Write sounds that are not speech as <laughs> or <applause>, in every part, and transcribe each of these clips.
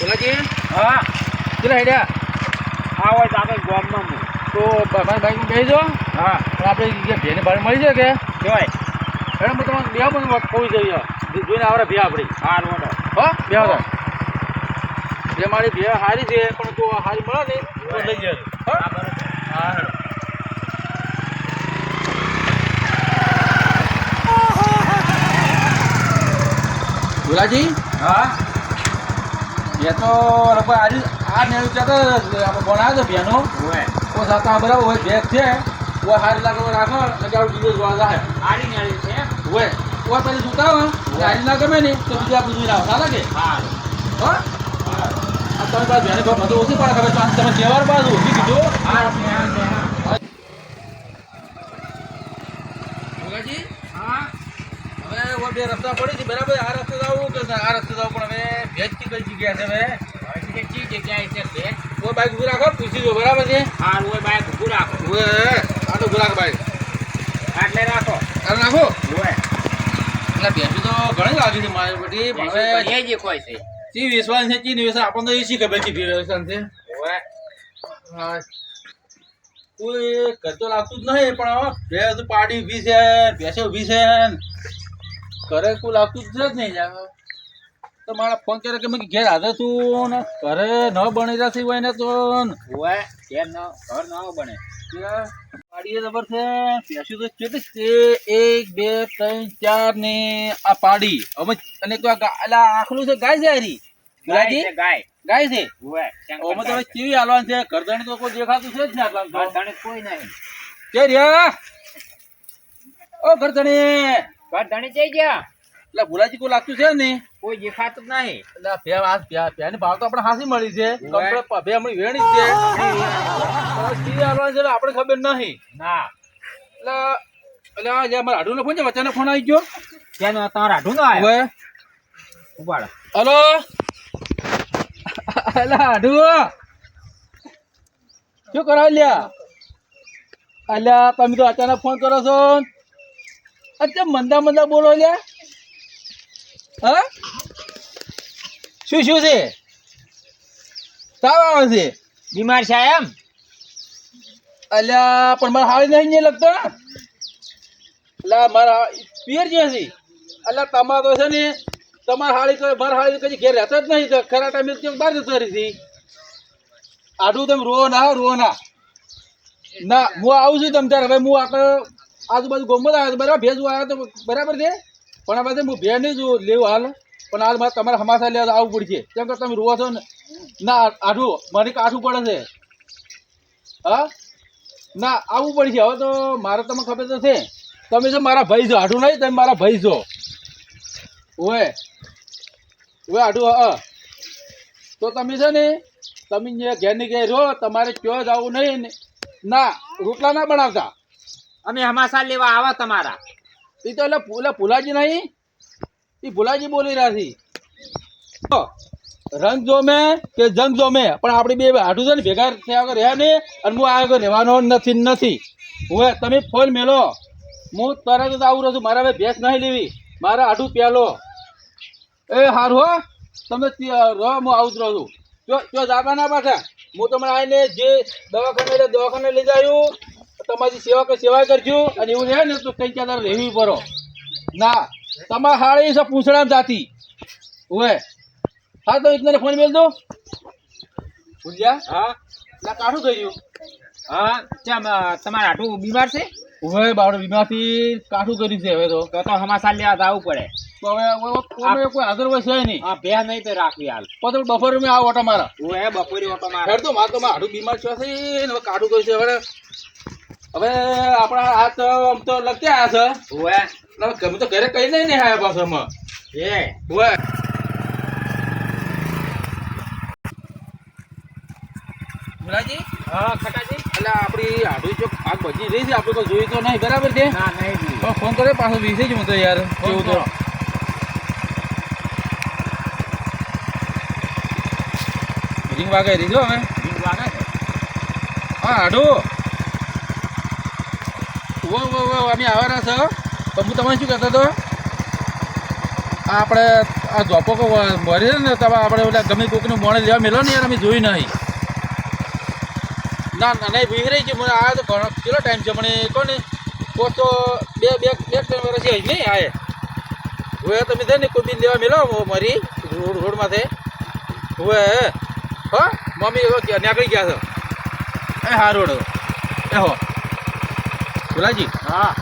ભોલાજી હા. કેટલા હેડ્યા? આ હોય તો આપણે ગામમાં હું તો મારી ભાઈ કહેજો જો. હા. પણ આપણે જે ભાઈ ભાડે મળી જાય કે? કહેવાય એને હું તમારે બે પણ વાત કહું જઈએ જોઈને આવડે ભે આપણી હા રોડ હો બે હતા જે મારી ભે હારી છે પણ તો હારી મળે ને તો લઈ જજો. હા? હા બોલાજી? ભોલાજી હા. એ તો લગભગ આજે આ ને ચાતો આપણે ભણાવ્યો તો બેનો. હોય ઓ સાતા બરાબર હોય ભેગ છે. ઓ હારી લાગે તો રાખો એટલે બીજો જોવા જાય. આડી નાળી છે? હોય ઓ પછી હારી ના ગમે ને તો બીજા જોઈને આવતા લાગે હા? હા તમે બાદ બેને બધું ઓછી પડે ખબર તો તમે તહેવાર બાદ ઓછી હવે બે રસ્તા પડી છે. બરાબર આ રસ્તે જવું કે આ રસ્તે જવું પણ હવે ભેજ કઈ જગ્યા છે હવે? ચી જગ્યાએ છે ઓ બાઈક ઊભી રાખો પૂછી જો બરાબર છે? હા હોય બાઈક ઊભું રાખો. ઓએ આ તો ઊભી રાખ બાઈક આટલે રાખો. આ નાખો હોય એટલે ભેંસી તો ઘણી લાગી છે મારી બધી. હવે જ કોઈ છે. ચી વિશ્વાસ છે ચી વિશ્વાસ આપણને તો એ શી ખબર છે વિશ્વાસ છે? હોય હા. કોઈ કરતો લાગતું જ નહીં પણ ભેંસ પાડી ઊભી છે ભેંસે ઊભી છે. ઘરે કોઈ લાગતું જ જ નહીં યાર. તો મારા ફોન કર્યો કે મેં ઘેર હાજર છું ને ઘરે ન બની જતી હોય ને તો હોય ઘેર ન ઘર ન બને. પાડીએ જબર છે? ભેંસી તો કેટલી છે એક બે ત્રણ ચાર ને આ પાડી. હવે અને તો આ આખલું છે ગાય છે હારી? ગાય ગાય. ગાય છે? હોય તો હવે હાલવાનું છે? કરદણી તો કોઈ દેખાતું છે જ ને આટલા કોઈ નહીં. કે રહ્યા ઓ ઘરધણી જઈ ગયા. એટલે ભુલાજી કોઈ લાગતું છે ને કોઈ દેખાતું નહીં. એટલે ભે આ ભે- ભેની ભાવ તો આપણે હાસી મળી છે. કપડે કમ્પ્લેટ ભે વેણી છે. પણ કેવી છે આપણે ખબર નહીં. ના. એટલે એટલે આ જે અમારા નો ફોન છે વચ્ચેનો ફોન આવી ગયો. તેનો તમારા આઢું નો આવ્યો ઉપાડો. હલો? અલા હાડુ શું કરો લ્યા? અલ્યા તમે તો અચાનક ફોન કરો છો. અચ્છા મંદા મંદા બોલો લ્યા. હા? શું શું છે? તાવ આવે છે? બીમાર છે એમ? અલ્યા પણ મારા હાલ નહીં નહીં ને? અલ્યા મારા પિયર જે છે. અલ્યા તમારે છે ને તમારા હાળી મારા હાળી કદી ઘેર રહેતો જ નહીં. ખરા ટાઈમે કેમ બહાર જતો રહી આટલું તમે રો ના રો ના. ના હું આવું છું તમ ત્યારે. હવે હું આપણે આજુબાજુ ગોમત આવ્યો બરાબર ભેજ આવ્યો તો બરાબર છે? પણ આ બધે હું ભે નહીં જોઉં, લેવું હાલ. પણ હાલ મારે તમારે હમાસા લેવા આવવું પડશે. કેમ કે તમે રોવા છો ને, ના, આઠું મને કાઠું પડે છે. હા? ના, આવવું પડશે. હવે તો મારે તમને ખબર તો છે. તમે છો મારા ભાઈ છો આઠું નહીં, તમે મારા ભાઈ છો ઓએ ઓએ આઠું, હા તો તમે છે ને, તમે જે ઘેરની ઘેર રહો, તમારે ક્યાં જવું નહીં ના, રોટલા ના બનાવતા. અમે હમાસા લેવા આવા તમારા. એ તો એટલે એટલે ભુલાજી નહીં? એ ભુલાજી બોલી રહ્યા છે. રંગ જોમે કે જંગ જોમે? પણ આપણે બે હાડું છે ને ભેગા થયા વગર રહ્યા નહીં અને હું આગળ રહેવાનો નથી નથી. હવે તમે ફોન મેલો. હું તરત જ આવું રહું છું. મારે હવે ભેંસ નહીં લેવી. મારે આઠું પહેલો એ હારું હો. તમે રહો, હું આવું જ રહું છું. જો જો જાબા ના પાછા. હું તમને આવીને જે દવાખાને દવાખાને લઈ જાયું તમારી સેવા કે સેવા કરજો. અને એવું રહે ને તો કઈ ક્યાં રહેવી પડો. ના તમાર હાળી છે પૂછડા જાતી. ઓએ હા તો ઇતને ફોન મેલ દો. ભૂલ્યા હા. ના કાઢું થઈ ગયું. હા ત્યાં તમારા આઢું બીમાર છે? ઓએ બાવડો બીમારથી કાઠું કર્યું છે હવે તો. તો તો હમાસા લેવા જવું પડે. તો હવે કોઈ હાજર હોય છે નહીં. આ બે નહીં તે રાખવી હાલ. પછી બપોરે મેં આવો ઓટો મારા. હું હે બપોરે ઓટો મારા. તો મારે તો મારું બીમાર છે કાઢું કર્યું છે હવે. હવે આપણા આ તો આમ તો લગતી આ છે ઓએ ગમે તો ઘરે કઈ નહીં ને હા પાછો અમે એ ઓએ મુલાજી હા ખટાજી. એટલે આપણી આડું જો આગ બચી રહી છે આપણે તો જોઈ તો નહીં બરાબર છે હા નહીં. પણ ફોન કરે પાછો વિશે જ હું તો યાર કેવું તો. રિંગ વાગે રહી હવે. બીક વાગે? હા હાડું વો વો વો અમે આવવાના છો. તો હું તમને શું કહેતો હતો? આપણે આ ધોપો કો મરી ને તમે આપણે ઓલા ગમે કોકનું મોણે લેવા મેલો ને યાર, અમે જોઈ નહીં. ના ના, નહીં વિહરાઈ છે. મને આ તો ઘણો, કેટલો ટાઈમ છે? મને કોને કોચ તો બે બે બે, ત્રણ વર્ષ છે નહીં આવે હવે તમે છે ને કોઈ બી લેવા મેલો મારી, રોડ, રોડમાંથી. હવે, હા, મમ્મી હવે નીકળી ગયા છો. એ હા, રોડ. એ હો. ભોલાજી? હા.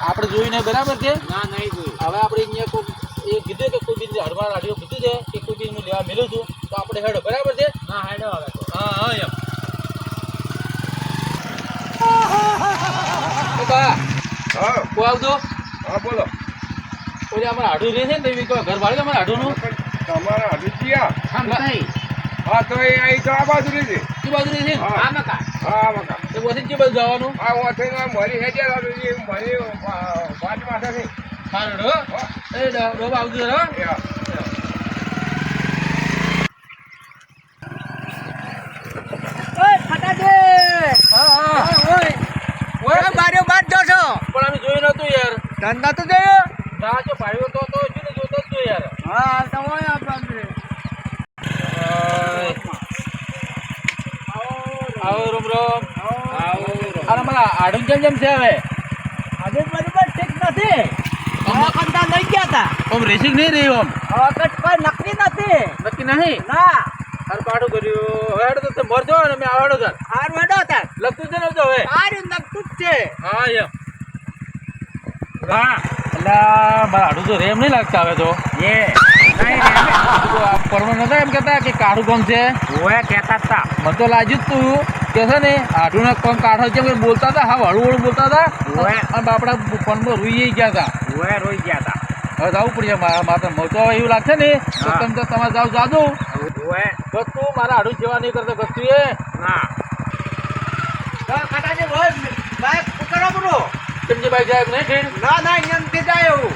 આપણે જોઈને બરાબર છે? ના નહીં જોયું. હવે આપણે અહીંયા કોઈ એ કીધું કે કોઈ બી હડવા રાડીઓ કીધું છે કે કોઈ બી હું લેવા મેળું છું. તો આપણે હેડો. બરાબર છે? હા હેડો આવે તો. હા હા એમ. <laughs> હા. આવજો? હા બોલો. ઓલે અમારે હાડું રહે છે ને તો એ ઘર ભાડે અમારે આડું તમારા હરીજીયા આમ હા તો એ આ બાજુ રહી એ બાજુ રહે છે? હા. આ મકાન. હા મકા એ પછી કે બાજુ જવાનું? આ વાંચે મરી હેજે મરી પાંચ માથા થઈ હા રેડો એ ડોબા આવજો રો એ હા. હા. હા ઓય. બાર્યો બાદ જો છો પણ અમે જોયું નતું યાર. ધંધા તો જોયો. ના જો ભાઈઓ તો તો શું જોતો જ યાર. હા તો આપણે આવો રોમ રોમ. આવો અને મારા આડું જેમ જેમ છે હવે? આજે બરોબર ઠીક નથી. કંટા લઈ ગયા હતા ઓમ રેસિંગ નહીં રહી ઓમ? હવે કોઈ નક્કી નથી. નક્કી નહીં? ના. પાડું કર્યું. હવે હેડો તો મરજો ને મેં આવડો તાર. હાર લખતું છે ને તો હવે? હારું નક્કી જ છે. હા એમ. હા. એટલે મારા હાડું તો રેમ નહીં લાગતા હવે તો. એ. તો આ નતા એમ કહેતા કે કાઢું કોમ છે? ઓએ કહેતા હતા મને તો લાગ્યું તું કે છે ને હાડું ના કોમ કાઢો છે કે બોલતા હતા હા હળવું હળવું બોલતા હતા. ઓવે. અને બાપડા ફોનમાં રોઈ ગયા હતા. ઓએ રોઈ ગયા હતા હવે જવું પડશે મારા માતા મોટો એવું લાગશે ને તો. તમે તો તમારે જાવ જાદુ ઓએ મારા હાડું સેવા નહીં કરતો ગસ્તું એ ના તો કટાજી હોય બાઈક ઉતરો બરો સમજી જાય નહીં ના ના એમ જાય. એવું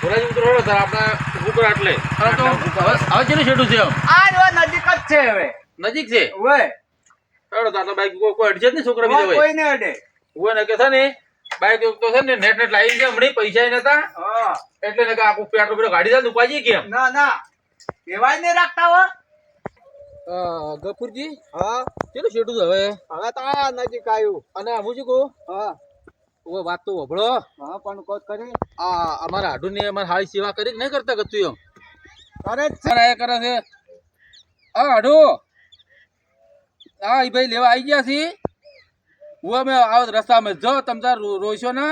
ભોરાજી ઉતરો સર આપણા ઉપર આટલે હવે તો હવે હવે છેટું છે આ જો નજીક જ છે હવે. નજીક છે? ઓએ ચાલો તો બાઈક કોઈ કોઈ અડશે જ નહીં છોકરા બીજા કોઈ ને અડે. હોય ને કે છે ને બાઈક તો છે ને નેટ નેટ લાવી છે હમણાં પૈસા નતા. હા. એટલે ને કે આખું પેટ્રોલ પેટ્રોલ ગાડી જાય ઉપાજી કેમ? ના ના. કેવાય નહીં રાખતા હો. ગફુરજી? હા? કેટલું છેટું છે હવે? હવે તો આ નજીક આવ્યું. અને હું શું કહું? હા. હવે વાત તો ઓભળો હા પણ કોત કરી. આ અમારા હાડુ ને અમારા હાળી સેવા કરી કે નહીં કરતા કતું એમ? કરે છે. કરે છે. આ હાડુ હા એ ભાઈ લેવા આવી ગયા છી. હું અમે આવો રસ્તામાં જો તમ તાર રોઈશો ને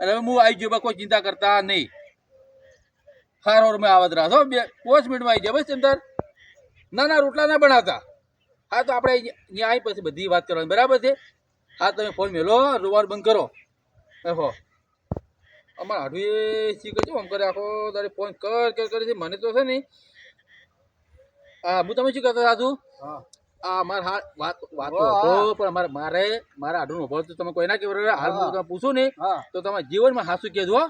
અને હવે હું આવી ગયો કોઈ ચિંતા કરતા નહીં. હારો મેં આવત રાહો બે પાંચ મિનિટમાં આવી જાય બસ તમ ના ના રોટલા ના બનાવતા. હા તો આપણે અહીંયા આવી પછી બધી વાત કરવાની. બરાબર છે? હા તમે ફોન મેલો રોવાનું બંધ કરો. હો અમારા એ શીખે છે આમ કરે આખો તારે ફોન કર કર કરે છે મને તો છે ને હા હું તમે શું કહેતા સાધુ? હા. આ મારા હા વાત વાત ઓ, તો પણ અમારે મારે મારા હાડું નો તો તમે કોઈ ના કહેવાય હાલ હું તમે પૂછું ને તો તમારા જીવનમાં હાસું કહેજો હો.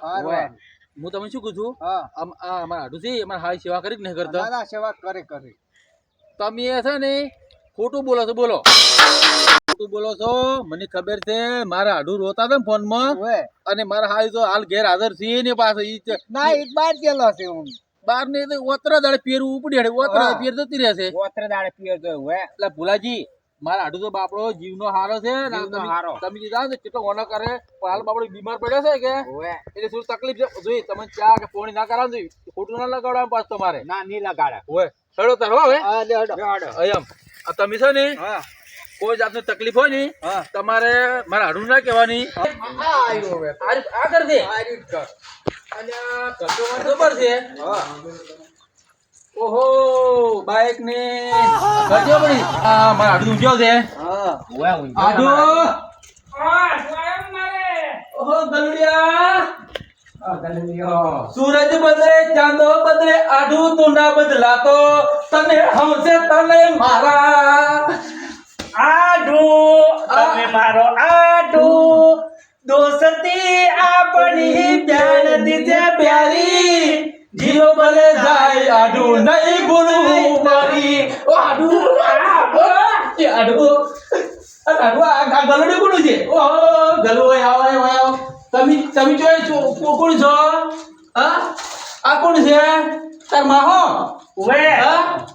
તમે શું કહું છું હા. આમ આ અમારા હાડું છે અમારા હારી સેવા કરી જ નહીં કરતા? સેવા કરે કરે. તમે છે ને ખોટું બોલો છો બોલો. ખોટું બોલો છો? મને ખબર છે મારા હાડું રોતા હતા ને ફોનમાં. અને મારા હારી તો હાલ ઘેર હાજર છે ને પાસે ઈ ના એક બાર ગયેલો છે હું. બાર ને તો ઓતરા દાડે પેરું ઉપડી હડે ઓતરા પેર જતી રહેશે. ઓતરે દાડે પેર તો હોય એટલે ભુલાજી મારા હાડુ તો બાપડો જીવનો હારો છે તમે- જાઓ ને કેટલો ઓનો કરે? હાલ બાપડો બીમાર પડ્યો છે કે? એટલે શું તકલીફ છે? જોઈ તમે ચા કે પોણી ના કરાવ ખોટું ના લગાડવા પાછ તમારે? ના નહીં લગાડે. હોય હેડો. તારો હવે તમે છે ને હા. કોઈ જાતની તકલીફ હોય ને તમારે મારા હાડું ના કહેવાની. આ કર દે. ખબર છે ઓહો બાઈક ને કરજો પડી આ મારા હાડું ઊંચો છે. હા. ઓએ હું આડો ઓહો ગલુડિયા. સૂરજ બદલે ચાંદો બદલે આડું તું ના બદલાતો. તને હમશે તને મારા. આડુ તમે મારો આડુ. દોસ્તી આપણી પ્યાર દીધે પ્યારી. જીલો ભલે જાય આડું નહીં ભૂલવું મારી. ઓ આડું. આડું. આ આડું આ ગલુડિયું કોનું છે? ઓ ગલુ ઓય આવો આવો તમે તમે કો- કોણ છો? હા? આ કોણ છે? તાર માહો ઓવે હા?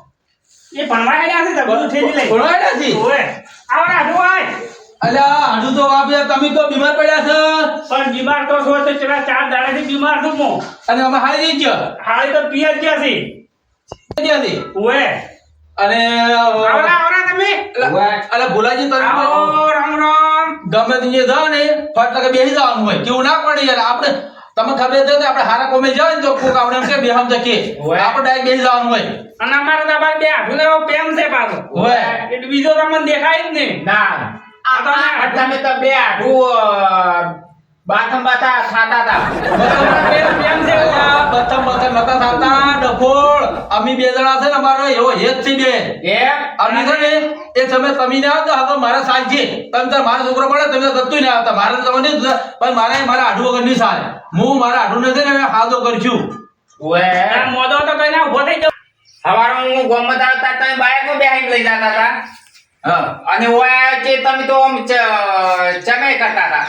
એ ભણવા ગયા છે બધું ઠેલી લઈ. ભણવાડ્યા છે? ઓવે આવો આય. તો વાપે તમે તો બીમાર પડ્યા છો. પણ બીમાર તો છો તો ચલા ચાર દાડાથી બીમાર છું હું અને અમે હારી જઈ ગયો. હાલ તો પિયર ગયા છે. ત્યાંથી ઓવે અને આવરા આવરા તમે. અલા ભોલાજી તમે આવો રામ રામ. ગમે તે જે જાઓ ને ફટ લગે બેસી જવાનું હોય. કેવું ના પડે યાર આપણે તમને ખબર છે કે આપણે હારા કોમે જાય ને તો કોક આપણે એમ કે બેહમ તો કે આપણે ડાયરેક્ટ બેસી જવાનું હોય. અને અમારે તમારે બે હાથું એવો પ્રેમ છે પાછો. હોય. એટલે બીજો તમને દેખાય જ નહીં. ના આ તો ના. તમે તો બે આઢું બાથમ બાથા ખાતા હતા. પ્રેમ પ્રેમ છે. બથમ બથમ નતા થતા ડફોળ અમી બે જણા છે ને અમારો એવો હેતથી બે. એમ? અમી છે ને એ સમય તમે ના આવતા હવે મારા સાલ છે. તમે તાર મારા છોકરો પડે તમે તો ના આવતા. મારે તમે નહીં પણ મારે મારા આઢું વગર નહીં સાલ હું મારા આઢું નથી ને હાદો કરશું ઓએ આ મોદો તો કઈ ના ઊભો થઈ જાવ સવારે હું ગોમત આવતા તમે બાઇકમાં બેહીને લઈ જતા હતા હા. અને ઓએ જે તમે તો ચમે કરતા હતા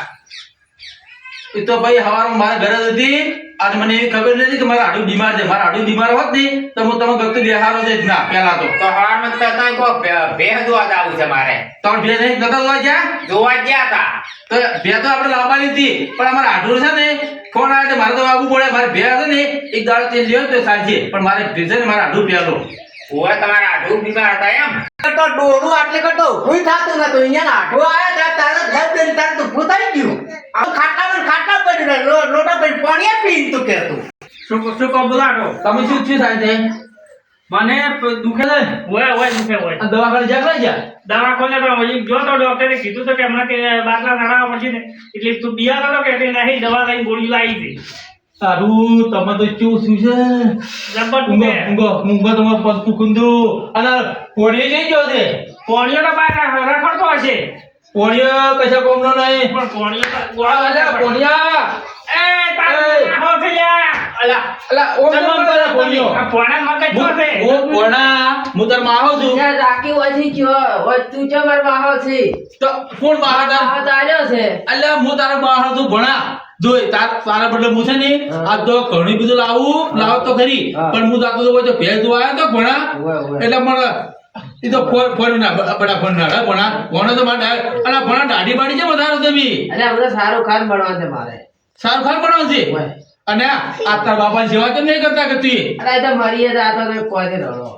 એ તો ભાઈ હવારમાં મારા ઘરે હતી. અને મને એવી ખબર નથી કે મારા આડું બીમાર છે. મારા આડું બીમાર હોત ને તો હું તમે ગતું બેહારો છે ના પહેલા તો. હવારમાં તો તમે કહો ભેહ જોવા જવું છે મારે. તો બે નહીં નતા જોવા ગયા? જોવા ગયા હતા તો બે તો આપણે લાવવાની હતી. પણ અમારા આઢું છે ને ફોન આવે મારે તો આવવું પડે. મારે ભે છે ને એક દાડો તેલ લ્યો તો સાંજે. પણ મારે ભેજ ને મારા આઢું પહેલો ઓય તમારા આઢું બીમાર હતા એમ? તો ડોરું આટલે કરતો ઉભું થતું નતું. અહીંયા આઢું આયા ત્યાં તારે ઘર દિન તાર તો ઊભું થઈ ગયું. આ ખાટલા પર ખાટલા પડી લોટા પર પાણી પીન તો કે તું શું શું કહો બોલાડો? તમે શું શું થાય છે? મને દુખે છે? ઓય ઓય દુખે ઓય આ દવાખાને જા લઈ ગયા? દવાખાને તો હજી જો તો ડોક્ટરે કીધું તો કે હમણાં કે બાટલા નાડા પછી ને. એટલે તું બિયા કરો કે નહીં દવા લઈને ગોળી લાવી હતી સારું તમે તો શું શું છે? જબ્બર ઊંઘો ઊંઘો ઊંઘો તમે પગ કુંદુ. અને પોણીએ જઈ ગયો છે? પોણીઓ તો બહાર રખડતો હશે. પોણીઓ કશા કોમનો નહીં? પણ પોણીઓ તો અલ્યા પોણિયા એ તારો. નાહો છે લ્યા. અલા અલા કરે પોણીઓ આ પોણા મગજ તો છે? હું હું પોણા હું તાર માહો છું. ત્યાં રાખી ઓછી કયો ઓય તું ચો માર માહો છે? તો કોણ માહો તાર છે. અલ્યા હું તારા માહો છું ભણા. જોઈ તાર તારા બદલે હું છે ને આ તો ઘણી બધું લાવું લાવ તો ખરી. પણ હું જાતો તો ભેજ જોવા આવ્યો તો ભણા. એટલે મને એ તો ફોન ફોન ના બડા ફોન ના ભણા. ભણા તો મારે અને ભણા દાઢી બાડી છે વધારો તમે એટલે હમણાં સારું ખાન બનવા છે મારે. સારું ખાન બનાવશે છે? અને આ આ તાર બાપા સેવા તો નહીં કરતા કે તું અરે તો મરીએ આ તો કોઈ દે રડો.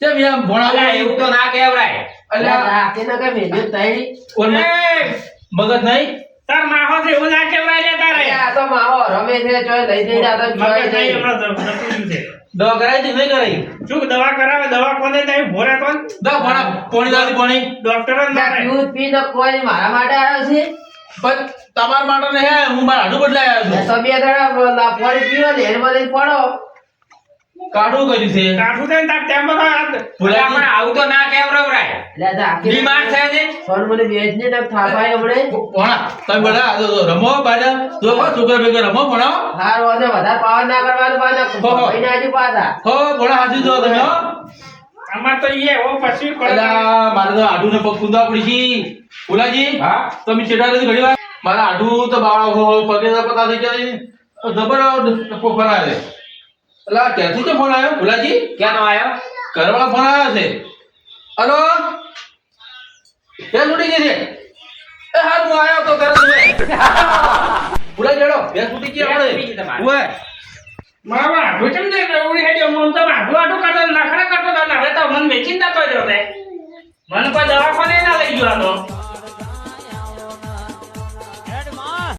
કેમ એમ ભણાવે એવું તો ના કહેવરાય અલ્યા રાખી ના કે મેં તઈ મગજ નહીં? તાર માહો છે એવું ના કહેવાય લે તારે? આ તો માહો રમે છે ચોય લઈ જઈ જાતો ચોય જઈ હમણાં છે. દવા કરાવી દીધી નહીં કરાવી? શું દવા કરાવે દવા કોને તાઈ ભોરા કોણ? દવા ભણા પોણી દાદી પોણી ડોક્ટર ને મારે. દૂધ પી તો કોઈ મારા માટે આવ્યો છે. પણ તમારા માટે નહીં હે હું મારા હાડું બદલાય આવ્યો તો બે દાડા લાફવાળી પીવો ને એમાં લઈને પડો. છું કાઢું કર્યું છે. કાઢું છે તાર ટેમ્પો તો અલ્યા પણ આવું તો ના કેમ રવરાય? લે દા બીમાર છે ને ફોન મને બેજ ને તક થાપાય હમણે. ભણા તમે બધા રમો બાજા. તો કો સુગર ભેગા રમો ભણો. હાર વાને વધારે પાવર ના કરવાનું પાછા કોઈ ના આજુ પાછા. હો ભણા હાથી જો તમે અમાર આમાં તો ઈએ ઓ પછી પડલા મારે તો આડુ ને પગ કુંદા પડી છી. ભુલાજી હા? તમે ચેડા નથી ઘડી વાર મારા આડુ તો બાળો પગે તો પતા થઈ જાય જબર ફોન આવે અલા ક્યાંથી તો ફોન આવ્યો? ભુલાજી? ક્યાંનો આવ્યો? ઘરવાળો ફોન આવ્યો છે. હલો? બે છૂટી ગઈ છે? એ હા હું આવ્યો તો ઘરે તમે. ભુલા જડો બે છૂટી ગઈ આપણે. તમારે. મામા ભૂચમ દે ઉડી હેડ્યો. મન તો વાઘો આટું કાઢો નાખરા કાઢો તો હવે તો મન વેચીને જતો રહ્યો તે મને કોઈ દવાખાને ના લઈ ગયો આ તો